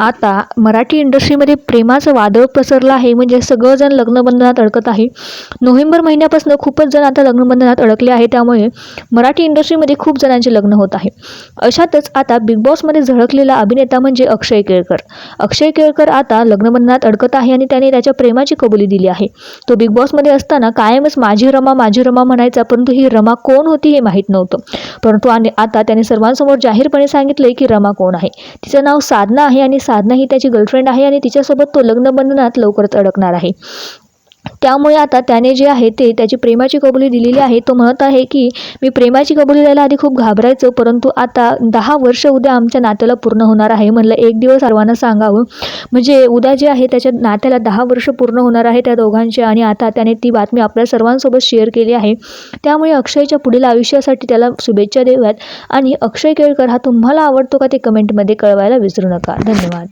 आता मराठी इंडस्ट्रीमध्ये प्रेमाचं वादळ पसरलं आहे. म्हणजे सगळंजण लग्नबंधनात अडकत आहे. नोव्हेंबर महिन्यापासून खूपच जण आता लग्नबंधनात अडकले आहे त्यामुळे मराठी इंडस्ट्रीमध्ये खूप जणांचे लग्न होत आहे. अशातच आता बिग बॉसमध्ये झळकलेला अभिनेता म्हणजे अक्षय केळकर. अक्षय केळकर आता लग्नबंधनात अडकत आहे आणि त्याने त्याच्या प्रेमाची कबुली दिली आहे. तो बिग बॉसमध्ये असताना कायमच माझी रमा माझी रमा म्हणायचा परंतु ही रमा कोण होती हे माहीत नव्हतं. परंतु आणि आता त्याने सर्वांसमोर जाहीरपणे सांगितले की रमा कोण आहे. तिचं नाव साधना आहे आणि साधना ही त्याची गर्लफ्रेंड आहे आणि तिच्यासोबत तो लग्नबंधनात लवकरच अडकणार आहे. त्यामुळे आता त्याने जे आहे ते त्याची प्रेमाची कबुली दिलेली आहे. तो म्हणत आहे की मी प्रेमाची कबुली द्यायला आधी खूप घाबरायचो परंतु आता दहा वर्ष उद्या आमच्या नात्याला पूर्ण होणार आहे म्हणलं एक दिवस सर्वांना सांगावं. म्हणजे उद्या जे आहे त्याच्या नात्याला दहा वर्ष पूर्ण होणार आहे त्या दोघांचे आणि आता त्याने ती बातमी आपल्या सर्वांसोबत शेअर केली आहे. त्यामुळे अक्षयच्या पुढील आयुष्यासाठी त्याला शुभेच्छा देऊयात. आणि अक्षय केळकर हा तुम्हाला आवडतो का ते कमेंटमध्ये कळवायला विसरू नका. धन्यवाद.